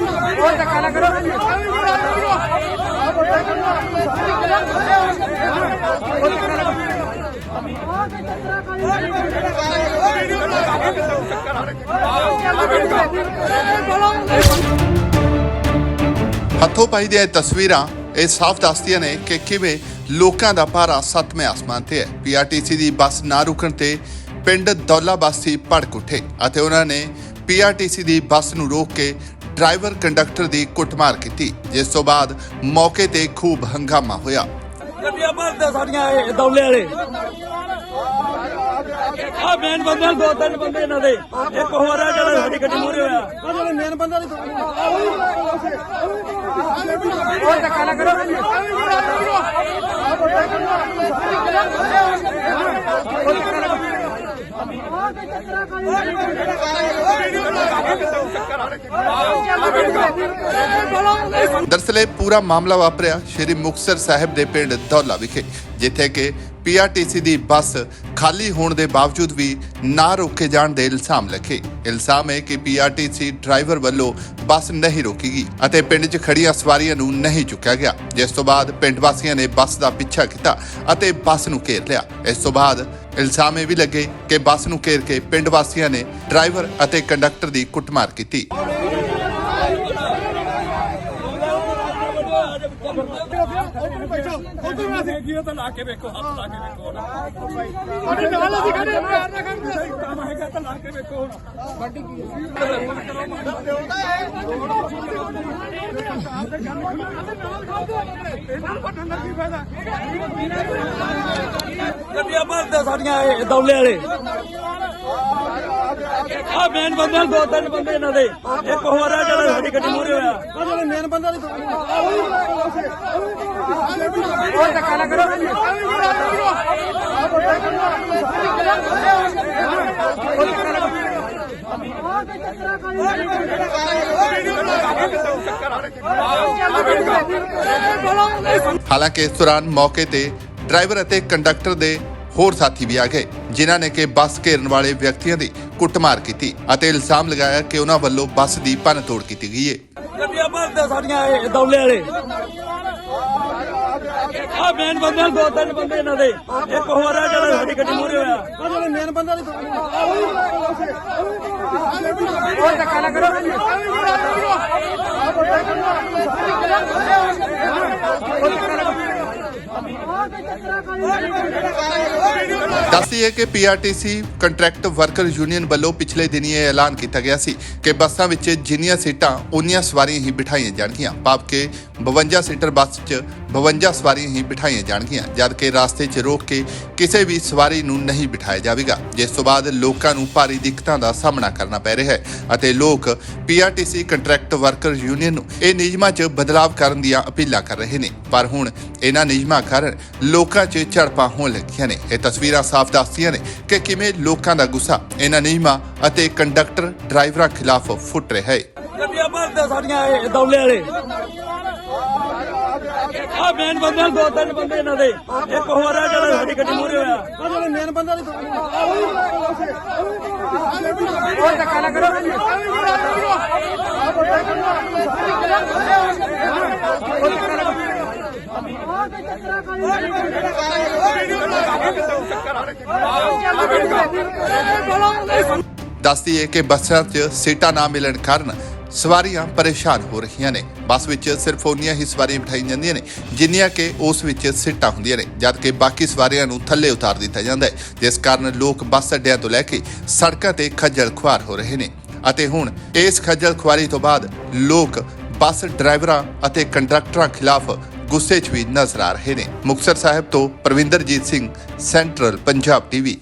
ਉਹ ਧੱਕਾ ਨਾ ਕਰੋ ਹੱਥੋਂ ਪਾਈ ਦੀਆਂ ਇਹ ਤਸਵੀਰਾਂ, ਇਹ ਸਾਫ਼ ਦੱਸਦੀਆਂ ਨੇ ਕਿ ਕਿਵੇਂ ਲੋਕਾਂ ਦਾ ਭਾਰਾ ਸੱਤਵੇਂ ਆਸਮਾਨ ਤੇ ਹੈ। ਪੀਆਰਟੀਸੀ ਦੀ ਬੱਸ ਨਾ ਰੁਕਣ ਤੇ ਪਿੰਡ ਦੌਲਾ ਵਾਸੀ ਭੜਕ ਉੱਠੇ ਅਤੇ ਉਹਨਾਂ ਨੇ ਪੀਆਰਟੀਸੀ ਦੀ ਬੱਸ ਨੂੰ ਰੋਕ ਕੇ ਡਰਾਈਵਰ ਕੰਡਕਟਰ ਦੀ ਕੁੱਟਮਾਰ ਕੀਤੀ ਜਿਸ ਤੋਂ ਬਾਅਦ ਮੌਕੇ ਤੇ ਖੂਬ ਹੰਗਾਮਾ ਹੋਇਆ ਗੱਡੀਆਂ ਭਰਦੇ ਸਾਡੀਆਂ ਇਹ ਦੌਲੇ ਵਾਲੇ ਆ ਮੇਨ ਬੰਦੇ ਨੇ ਦੋ ਤਿੰਨ ਬੰਦੇ ਇਹਨਾਂ ਦੇ ਇੱਕ ਹੋਰ ਆ ਜਿਹੜਾ ਸਾਡੀ ਗੱਡੀ ਮੂਰੇ ਹੋਇਆ ਉਹ ਮੇਨ ਬੰਦਾ ਉਹ ਧੱਕਾ ਨਾ ਕਰੋ ਦਰਅਸਲ ਇਹ ਪੂਰਾ ਮਾਮਲਾ ਵਾਪਰਿਆ ਸ਼੍ਰੀ ਮੁਕਤਸਰ ਸਾਹਿਬ ਦੇ ਪਿੰਡ ਦੌਲਾ ਵਿਖੇ, ਜਿੱਥੇ ਕਿ ਪੀਆਰਟੀਸੀ ਦੀ ਬੱਸ ਖਾਲੀ ਹੋਣ ਦੇ ਬਾਵਜੂਦ ਵੀ ਨਾ ਰੋਕੇ ਜਾਣ ਦੇ ਇਲਜ਼ਾਮ ਲੱਗੇ। ਇਲਜ਼ਾਮ ਹੈ ਕਿ ਪੀਆਰਟੀਸੀ ਡਰਾਈਵਰ ਵੱਲੋਂ ਬੱਸ ਨਹੀਂ ਰੋਕੀ ਗਈ ਅਤੇ ਪਿੰਡ 'ਚ ਖੜੀਆਂ ਸਵਾਰੀਆਂ ਨੂੰ ਨਹੀਂ ਚੁੱਕਿਆ ਗਿਆ। ਜਿਸ ਤੋਂ ਬਾਅਦ ਪਿੰਡ ਵਾਸੀਆਂ ਨੇ ਬੱਸ ਦਾ ਪਿੱਛਾ ਕੀਤਾ ਅਤੇ ਬੱਸ ਨੂੰ ਘੇਰ ਲਿਆ। ਇਸ ਤੋਂ ਬਾਅਦ ਇਲਜ਼ਾਮ ਇਹ ਵੀ ਲੱਗੇ ਕਿ ਬੱਸ ਨੂੰ ਘੇਰ ਕੇ ਪਿੰਡ ਵਾਸੀਆਂ ਨੇ ਡਰਾਈਵਰ ਅਤੇ ਕੰਡਕਟਰ ਦੀ ਕੁੱਟਮਾਰ ਕੀਤੀ। ਦੇਖੀਓ ਤਾਂ ਲਾ ਗੱਡੀਆਂ ਭਰਦੇ ਸਾਡੀਆਂ ਇਹ ਦੌਲੇ ਵਾਲੇ। ਆ ਮੇਨ ਬੰਦੇ ਦੋ ਤਿੰਨ ਬੰਦੇ ਇਹਨਾਂ ਦੇ। ਇੱਕ ਹੋਰ ਆ ਜਿਹੜਾ ਸਾਡੀ ਗੱਡੀ ਮੂਰੇ ਹੋਇਆ। ਉਹ ਮੇਨ ਬੰਦਾ ਉਹ ਧੱਕਾ ਨਾ ਕਰੋ ਹਾਲਾਂਕਿ ਇਸ ਦੌਰਾਨ ਮੌਕੇ ਤੇ ਡਰਾਈਵਰ ਅਤੇ ਕੰਡਕਟਰ ਦੇ ਹੋਰ ਸਾਥੀ ਵੀ ਆ ਗਏ, ਜਿਨ੍ਹਾਂ ਨੇ ਕਿ ਬੱਸ ਘੇਰਨ ਵਾਲੇ ਵਿਅਕਤੀਆਂ ਦੀ ਕੁੱਟਮਾਰ ਕੀਤੀ ਅਤੇ ਇਲਜ਼ਾਮ ਲਗਾਇਆ ਕਿ ਉਹਨਾਂ ਵੱਲੋਂ ਬੱਸ ਦੀ ਭੰਨਤੋੜ ਕੀਤੀ ਗਈ ਹੈ। ਗੱਡੀਆਂ ਭਰਦੇ ਸਾਡੀਆਂ ਇਹ ਦੌਲੇ ਵਾਲੇ। ਆ ਮੇਨ ਬੰਦੇ ਨੇ ਦੋ ਤਿੰਨ ਬੰਦੇ ਇਹਨਾਂ ਦੇ। ਇੱਕ ਹੋਰ ਆ ਜਿਹੜਾ ਸਾਡੀ ਗੱਡੀ ਮੂਰੇ ਹੋਇਆ। ਉਹ ਮੇਨ ਬੰਦਾ ਉਹ ਧੱਕਾ ਨਾ ਕਰੋ ਦੱਸਦੀਏ ਕਿ ਪੀਆਰਟੀਸੀ ਕੰਟਰੈਕਟ ਵਰਕਰ ਯੂਨੀਅਨ ਵੱਲੋਂ ਪਿਛਲੇ ਦਿਨੀ ਇਹ ਐਲਾਨ ਕੀਤਾ ਗਿਆ ਸੀ ਕਿ ਬੱਸਾਂ ਵਿੱਚ ਜਿੰਨੀਆਂ ਸੀਟਾਂ ਉਨੀਆਂ ਸਵਾਰੀਆਂ ਹੀ ਬਿਠਾਈਆਂ ਜਾਣਗੀਆਂ। ਭਾਵ ਕਿ 52 ਸੀਟਰ ਬੱਸ 'ਚ 52 ਸਵਾਰੀਆਂ ਹੀ ਬਿਠਾਈਆਂ ਜਾਣਗੀਆਂ ਜਦਕਿ 'ਚ ਰੋਕ ਕੇ ਕਿਸੇ ਵੀ ਸਵਾਰੀ ਨੂੰ ਨਹੀਂ ਬਿਠਾਇਆ ਜਾਵੇਗਾ। ਜਿਸ ਤੋਂ ਬਾਅਦ ਲੋਕਾਂ ਨੂੰ ਭਾਰੀ ਦਿੱਕਤਾਂ ਦਾ ਸਾਹਮਣਾ ਕਰਨਾ ਪੈ ਰਿਹਾ ਹੈ ਅਤੇ ਲੋਕ ਪੀਆਰਟੀਸੀ ਕੰਟਰੈਕਟ ਵਰਕਰ ਯੂਨੀਅਨ ਨੂੰ ਇਹ ਨਿਯਮਾਂ 'ਚ ਬਦਲਾਵ ਕਰਨ ਦੀਆਂ ਅਪੀਲਾਂ ਕਰ ਰਹੇ ਨੇ। ਪਰ ਹੁਣ ਇਹਨਾਂ ਨਿਯਮਾਂ ਕਾਰਨ ਲੋਕਾਂ 'ਚ ਝੜਪਾਂ ਹੋਣ ਲੱਗੀਆਂ ਨੇ। ਇਹ ਤਸਵੀਰਾਂ ਸਾਫ਼ ਦੱਸਦੀਆਂ ਨੇ ਕਿ ਕਿਵੇਂ ਲੋਕਾਂ ਦਾ ਗੁੱਸਾ, ਇਹਨਾਂ ਨਿਯਮਾਂ ਅਤੇ ਕੰਡਕਟਰ ਡਰਾਈਵਰਾਂ ਖਿਲਾਫ ਫੁੱਟ ਰਿਹਾ ਹੈ। ਗੱਡੀਆਂ ਭਰਦੇ ਸਾਡੀਆਂ ਇਹ ਦੌਲੇ ਵਾਲੇ। ਆ ਮੇਨ ਬੰਦੇ ਨੇ ਦੋ ਤਿੰਨ ਬੰਦੇ ਇਹਨਾਂ ਦੇ। ਇੱਕ ਹੋਰ ਆ ਜਿਹੜਾ ਸਾਡੀ ਗੱਡੀ ਮੂਰੇ ਹੋਇਆ। ਉਹ ਮੇਨ ਬੰਦਾ ਉਹ ਧੱਕਾ ਨਾ ਕਰੋ ਦੱਸਦੀ ਹੈ ਕਿ ਬੱਸਾਂ 'ਚ ਸੀਟਾਂ ਨਾ ਮਿਲਣ ਕਾਰਨ ਸਵਾਰੀਆਂ ਪਰੇਸ਼ਾਨ ਹੋ ਰਹੀਆਂ ਨੇ। ਬੱਸ ਵਿੱਚ ਸਿਰਫ ਉਨੀਆਂ ਹੀ ਸਵਾਰੀਆਂ ਬਿਠਾਈਆਂ ਜਾਂਦੀਆਂ ਨੇ, ਜਿੰਨੀਆਂ ਕਿ ਉਸ ਵਿੱਚ ਸੀਟਾਂ ਹੁੰਦੀਆਂ ਨੇ, ਜਦ ਕਿ ਬਾਕੀ ਸਵਾਰੀਆਂ ਨੂੰ ਥੱਲੇ ਉਤਾਰ ਦਿੱਤਾ ਜਾਂਦਾ ਹੈ। ਜਿਸ ਕਾਰਨ ਲੋਕ ਬੱਸ ਅੱਡਿਆਂ ਤੋਂ ਲੈ ਕੇ ਸੜਕਾਂ ਤੇ ਖੱਜਲ ਖੁਆਰ ਹੋ ਰਹੇ ਨੇ। ਅਤੇ ਹੁਣ ਇਸ ਖੱਜਲ ਖੁਆਰੀ ਤੋਂ ਬਾਅਦ ਲੋਕ ਬੱਸ ਡਰਾਈਵਰਾਂ ਅਤੇ ਕੰਡਕਟਰਾਂ ਖਿਲਾਫ ਗੁੱਸੇ 'ਚ ਵੀ ਨਜ਼ਰ ਆ ਰਹੇ ਨੇ। ਮੁਕਤਸਰ ਸਾਹਿਬ ਤੋਂ ਪ੍ਰਵਿੰਦਰਜੀਤ ਸਿੰਘ, ਸੈਂਟਰਲ ਪੰਜਾਬ ਟੀਵੀ।